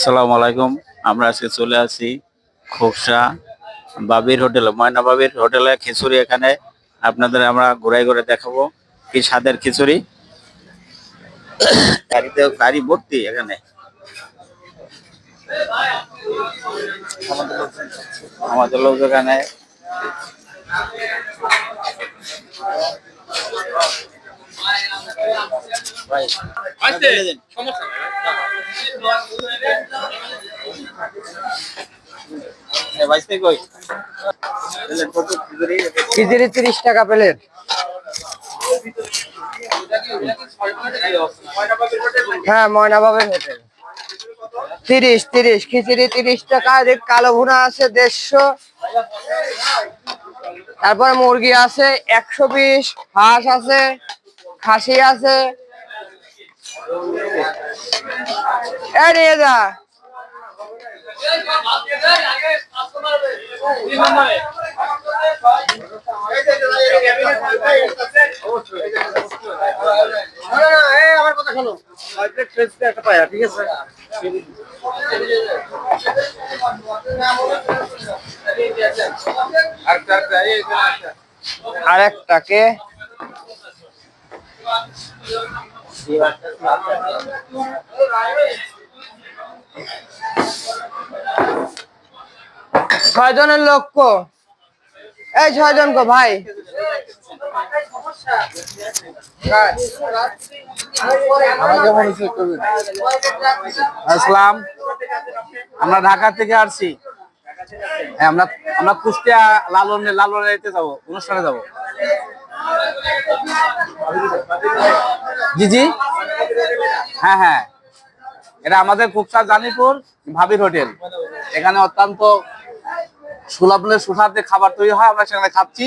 সালাম আলাইকুম। আমরা আজকে চলে আসি খোকসা বাবির হোটেলে ময়না বাবির হোটেলে খিচুড়ি এখানে। আপনাদের আমরা ঘুরাই ঘুরে দেখাবো কি স্বাদের খিচুড়ি। গাড়িতে গাড়ি ভর্তি এখানে। আমাদের লোক এখানে। ভাই, খিচুড়ি? তিরিশ টাকা প্লেট। হ্যাঁ ময়না বাবের হোটেল। তিরিশ তিরিশ, খিচুড়ি তিরিশ টাকা কালো ভুনা আছে দেড়শো। তারপরে মুরগি আছে একশো বিশ, হাঁস আছে, খাসি আছে। নিয়ে যা। আমার কথা শোনো একটা পায়া ঠিক আছে আর একটাকে ছয় জনের লক্ষ্য এই ছয় জন কো, ভাই? আসসালাম আমরা ঢাকা থেকে আসছি। হ্যাঁ আমরা আমরা কুষ্টিয়া লালনে লালনে যাব, অনুষ্ঠানে যাব। জি জি। হ্যাঁ হ্যাঁ। এটা আমাদের কুকসা জানিপুর ভাবির হোটেল। এখানে অত্যন্ত সুলভনের সুস্বাদে খাবার তৈরি হয়, আমরা সেখানে খাচ্ছি।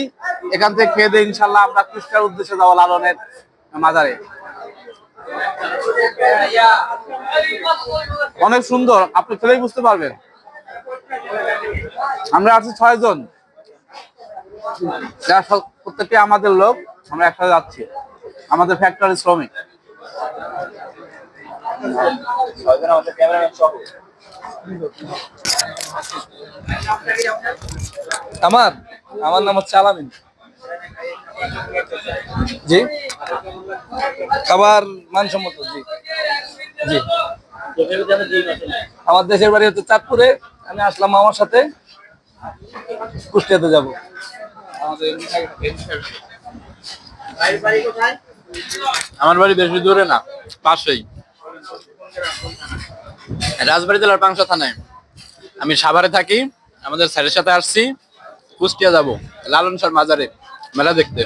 এখান থেকে খেয়ে দিয়ে ইনশাল্লাহ আমরা কুষ্টিয়ার উদ্দেশ্যে যাব লালনের মাজারে। অনেক সুন্দর, আপনি খেলেই বুঝতে পারবেন। আমরা আছি ছয় জন যারা প্রত্যেকটি আমাদের লোক। আমরা একসাথে যাচ্ছি। আমাদের ফ্যাক্টরি শ্রমিক। আমার আমার নাম হচ্ছে আলামিন। জি? খাবার মানসম্মত জি। জি। আমার দেশের বাড়ি হচ্ছে চাঁদপুরে। আমি আসলাম আমার সাথে। কুষ্টিয়াতে যাব। আমার বাড়ি বেশি দূরে না পাশেই। রাজবাড়ি জেলার পাংশা থানায়। আমি সাভারে থাকি আমাদের স্যারের সাথে আসছি কুষ্টিয়া যাব লালন সার মাজারে মেলা দেখতে।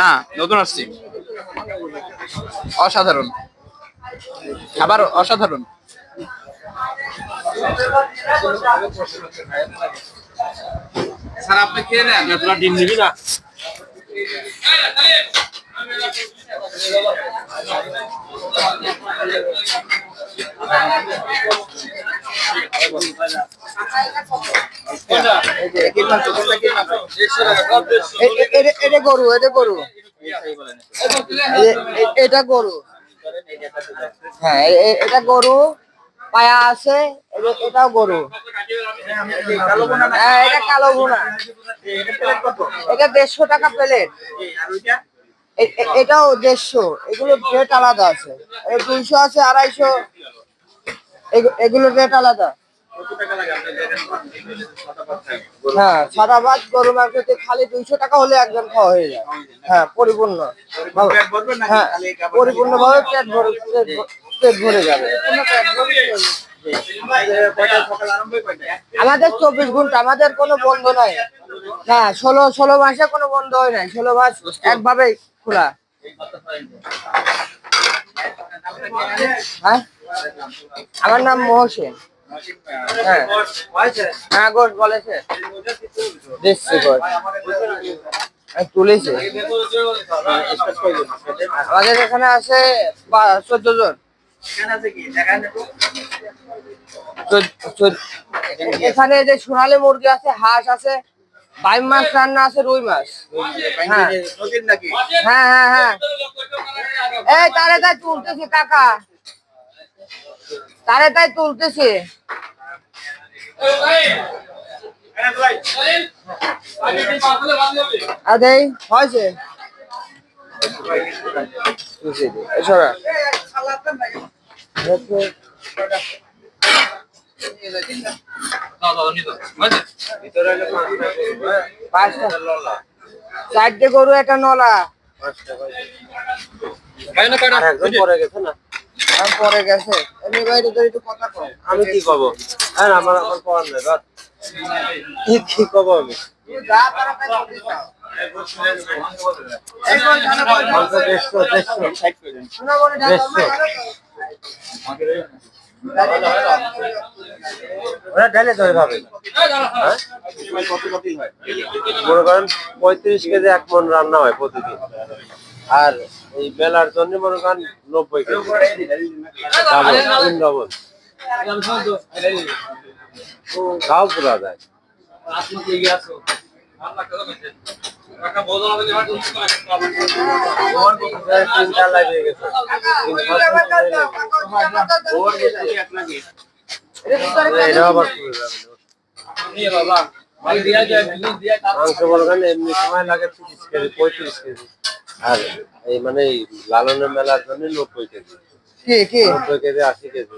না নতুন আসছি। অসাধারণ। খাবার অসাধারণ। স্যার আপনি খেয়ে নেন। তোরা ডিম নিবি না। এটা- এটা গরু এটা গরু। এ- এ- এটা গরু হ্যাঁ এটা গরু। পায়া আছে এটা- এটাও গরু। হ্যাঁ এটা কালো ভুনা। এটা দেড়শো টাকা প্লেট। এটাও দেড়শো। এগুলো রেট আলাদা আছে। এই দুইশো আছে আড়াইশো। এগু- এগুলো রেট আলাদা। হ্যাঁ সাদা ভাত গরু মাংসতে খালি দুইশো টাকা হলে একজন খাওয়া হয়ে যায়। হ্যাঁ পরিপূর্ণ। হ্যাঁ পরিপূর্ণ ভাবে পেট ভরে পেট ভরে যাবে। আমাদের চব্বিশ ঘণ্টা, আমাদের কোনো বন্ধ নাই। না, ষোলো ষোলো মাসে কোনো বন্ধ হয় নাই। ষোলো মাস একভাবেই খোলা। হ্যাঁ? আমার নাম মহসেন। হ্যাঁ। হ্যাঁ বলেছে। আমি তুলেছি। আমাদের এখানে আছে চোদ্দ জন। এখানে যে সোনালী মুরগি আছে হাঁস আছে বাইম মাছ রান্না আছে রুই মাছ। হ্যাঁ। হ্যাঁ হ্যাঁ হ্যাঁ। এই তারে তাই তুলতেছে কাকা। তারে তাই তুলতেছে। আদে হয়েছে। চারটে গরু একটা নলা। পরে গেছে না? পরে গেছে। এমনি বাইরে তো একটু কথা কম আমি কি কব? হ্যাঁ আমার আমার পড়ার নেই কি কি কব আমি? যা তারা ওরা ঢেলে তো এভাবে হ্যাঁ? মনে করেন পঁয়ত্রিশ কেজি এক মন রান্না হয় প্রতিদিন আর এই বেলার জন্য মনে করেন নব্বই কেজি ডাবল তিন ডবল পুরা যায় এমনি সময় লাগে তিরিশ কেজি পঁয়ত্রিশ কেজি আর এই মানে লালনের মেলার জন্য নব্বই কেজি কি কি? কেজি আশি কেজি।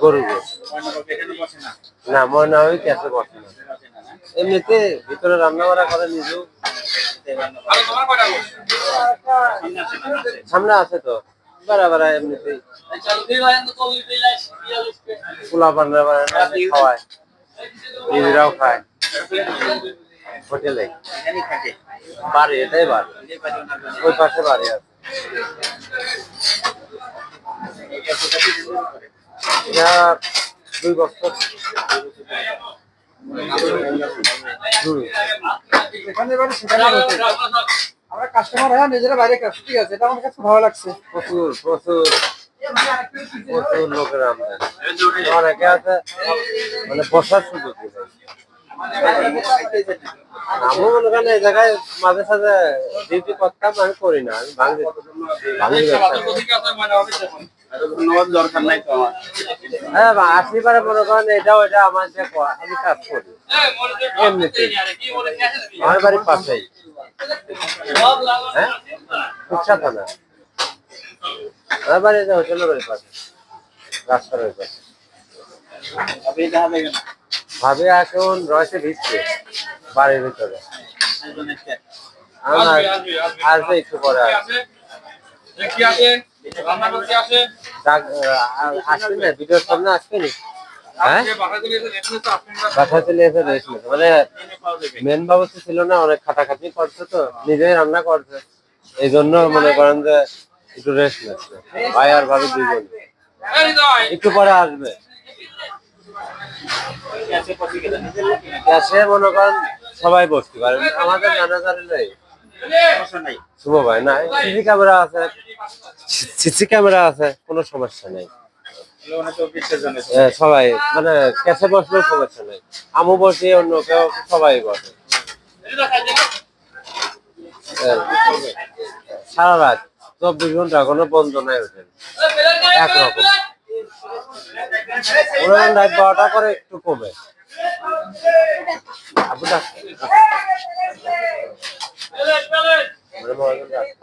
গরু না ময়না ওই ক্যাসে বসে না। এমনিতে ভিতরে রান্না বান্না করে নিজেও। সামনে আছে তো। বাড়া এমনিতেই পোলা বান্না খাওয়ায়। নিজেরাও খায়। হোটেলে। বাড়ি এটাই বাড়ি। ওই পাশে বাড়ি আছে। এটা দুই বছর। আমরা কাস্টমার হয় নিজেরা বাইরে কাজ ঠিক আছে। এটা আমার কাছে ভালো লাগছে। প্রচুর প্রচুর প্রচুর লোকের আমদানি অনেকে আছে মানে বসার সুযোগ আমি মনে করেন এই জায়গায় মাঝে সাঝে ডিউটি করতাম আমি করি না আমি ভাঙি। ভাঙি ব্যবসা দরকার নাই তো আমার। হ্যাঁ পারে মনে করেন এটা ওইটা আমার যে আমি কাজ করি। এমনিতে আমার বাড়ির পাশেই। হ্যাঁ? কুচ্ছা থানা আমার বাড়ি যে হোটেলের ওই পাশে। রাস্তার ওই পাশে। ভাবে এখন রয়েছে ভিতরে বাড়ির ভিতরে। আমার আসবে একটু পরে আসবে। আহ, আসবে না ভিডিওর সামনে আসবে হ্যাঁ? মানে মেন ব্যবস্থা ছিল না, অনেক খাটাখাটি করছে তো, নিজেই রান্না করছে। এই জন্য মনে করেন যে একটু রেস্ট ভাই আর একটু পরে আসবে। মনে করেন সবাই বসতে পারেন আমাদের ম্যানেজার নেই। শুভ ভাই না সিসি ক্যামেরা আছে। সিসি ক্যামেরা আছে কোনো সমস্যা নেই। সবাই মানে ক্যাশে বসলেও সমস্যা নেই। আমু বসি অন্য কেউ সবাই বসে। এ, সারা রাত চব্বিশ ঘণ্টা কোনো বন্ধ নাই হোটেল একরকম। ওরা রাত বারোটা করে একটু কমে। Evet, evet.